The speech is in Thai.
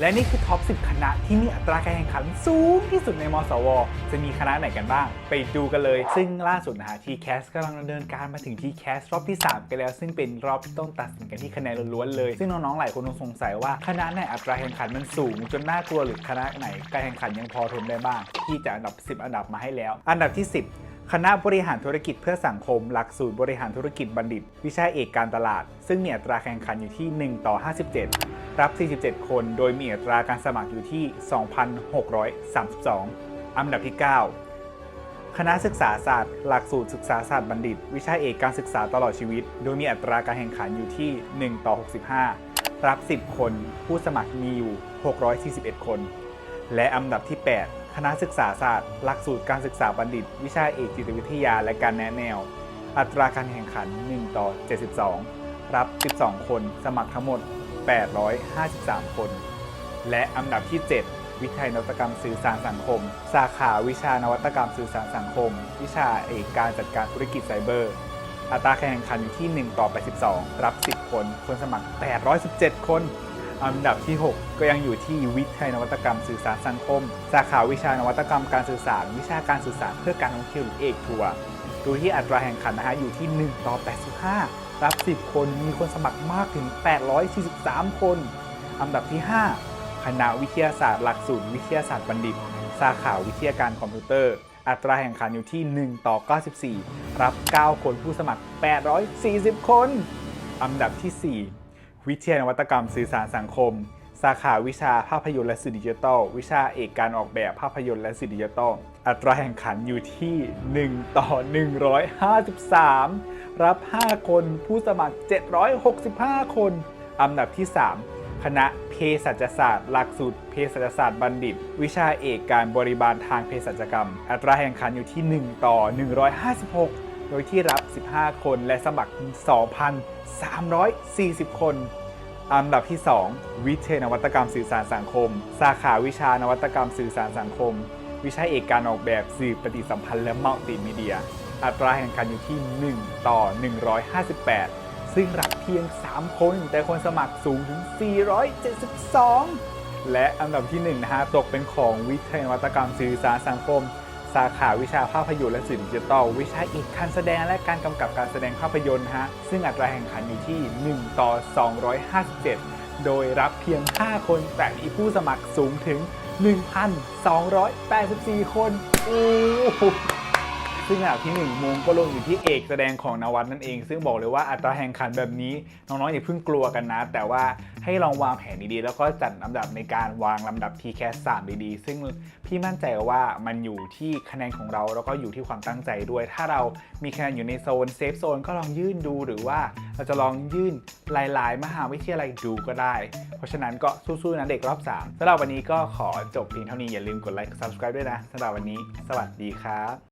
และนี่คือท็อป 10 คณะที่มีอัตราการแข่งขันสูงที่สุดในมสว จะมีคณะไหนกันบ้าง ไปดูกันเลย ซึ่งล่าสุดนะฮะทีแคสกำลังดำเนินการมาถึงทีแคสรอบที่ 3 กันแล้ว ซึ่งเป็นรอบที่ต้องตัดสินกันที่คะแนนล้วนๆเลย ซึ่งน้องๆ หลายคนสงสัยว่าคณะไหนอัตราแข่งขันมันสูง จนน่ากลัวหรือคณะไหนการแข่งขันยังพอทนได้บ้าง ที่จะอันดับ 10 อันดับมาให้แล้ว อันดับที่ 10 คณะบริหารธุรกิจเพื่อสังคม หลักสูตรบริหารธุรกิจบัณฑิต วิชาเอกการตลาด ซึ่งมีอัตราแข่งขันอยู่ที่ 1 ต่อ 57 รับ 47 คน โดยมีอัตราการสมัครอยู่ที่ 2,632 อันดับที่ 9 คณะศึกษาศาสตร์ หลักสูตรศึกษาศาสตร์บัณฑิต วิชาเอกการศึกษาตลอดชีวิต โดยมีอัตราการแข่งขันอยู่ที่ 1 ต่อ 65 รับ 10 คน ผู้สมัครมีอยู่ 641 คน และอันดับที่ 8 คณะศึกษาศาสตร์ หลักสูตรการศึกษาบัณฑิต วิชาเอกจิตวิทยาและการแนะแนว อัตราการแข่งขัน 1 ต่อ 72 รับ 12 คน สมัครทั้งหมด 853 คน และอันดับที่ 7 วิทยานวัตกรรมสื่อสารสังคม สาขาวิชานวัตกรรมสื่อสารสังคม วิชาเอกการจัดการธุรกิจไซเบอร์ อัตราการแข่งขันอยู่ที่ 1 ต่อ 82 รับ 10 คน คนสมัคร 817 คน อันดับที่ 6 ก็ยังอยู่ที่วิทยานวัตกรรมสื่อสารสังคม สาขาวิชานวัตกรรมการสื่อสาร วิชาการสื่อสารเพื่อการท่องเที่ยวหรือเอกทัวร์ดูที่อัตราแข่งขันนะฮะอยู่ที่ 1 ต่อ 85 รับ 10 คนมีคนสมัครมากถึง 843 คน อันดับที่ 5 คณะวิทยาศาสตร์หลักสูตรวิทยาศาสตร์บัณฑิต สาขาวิทยาการคอมพิวเตอร์ อัตราแข่งขันอยู่ที่ 1 ต่อ 94 รับ 9 คนผู้สมัคร 840 คน อันดับที่ 4 วิทยานวัตกรรมสื่อสารสังคม สาขาวิชาภาพยนตร์และสื่อดิจิทัล วิชาเอกการออกแบบภาพยนตร์และสื่อดิจิทัล อัตราแข่งขันอยู่ที่ 1 ต่อ 153 รับ 5 คนผู้สมัคร 765 คนอันดับที่ 3คณะเภสัชศาสตร์ หลักสูตรเภสัชศาสตร์บัณฑิต วิชาเอกการบริบาลทางเภสัชกรรม อัตราแข่งขันอยู่ที่ 1 ต่อ 156 โดยที่รับ 15 คนและสมัคร 2,340 คน อันดับที่ 2 วิทยานวัตกรรมสื่อสารสังคม สาขาวิชานวัตกรรมสื่อสารสังคม วิชาเอกการออกแบบสื่อปฏิสัมพันธ์และมัลติมีเดีย อัตราแข่งขันอยู่ที่ 1 ต่อ 158 ซึ่งรับเพียง 3 คน แต่คนสมัครสูงถึง 472 และอันดับที่1นะฮะตกเป็นของวิทยานวัตกรรมสื่อสารสังคม สาขาวิชาภาพยนตร์และสื่อดิจิตอลวิชาอีกการแสดงและการกำกับการแสดงภาพยนตร์ฮะซึ่งอัตราแข่งขันอยู่ที่ 1 ต่อ 257 โดยรับเพียง 5 คนแต่มีผู้สมัครสูงถึง 1,284 คนโอ้โห ซึ่งอันดับที่1มงก็ลงอยู่ที่เอกแสดงของนวัดนั่นเอง ซึ่งบอกเลยว่าอัตราแข่งขันแบบนี้น้องๆอย่าเพิ่งกลัวกันนะ แต่ว่าให้ลองวางแผนดีๆ แล้วก็จัดลำดับในการวางลำดับ t c a s 3ดีๆ ซึ่งพี่มั่นใจว่ามันอยู่ที่คะแนนของเราแล้วก็อยู่ที่ความตั้งใจด้วย ถ้าเรามีคะแนนอยู่ในโซนเซฟโซนก็ลองยื่นดูหรือว่าเราจะลองยื่นหลาย ๆ มหาวิทยาลัยดูก็ได้ เพราะฉะนั้นก็สู้ๆนะเด็กรอบ3สำหรับวันนี้ก็ขอจบเพียงเท่านี้อย่าลืมกดไลค์ subscribe ด้วยนะสำหรับวันนี้ สวัสดีครับ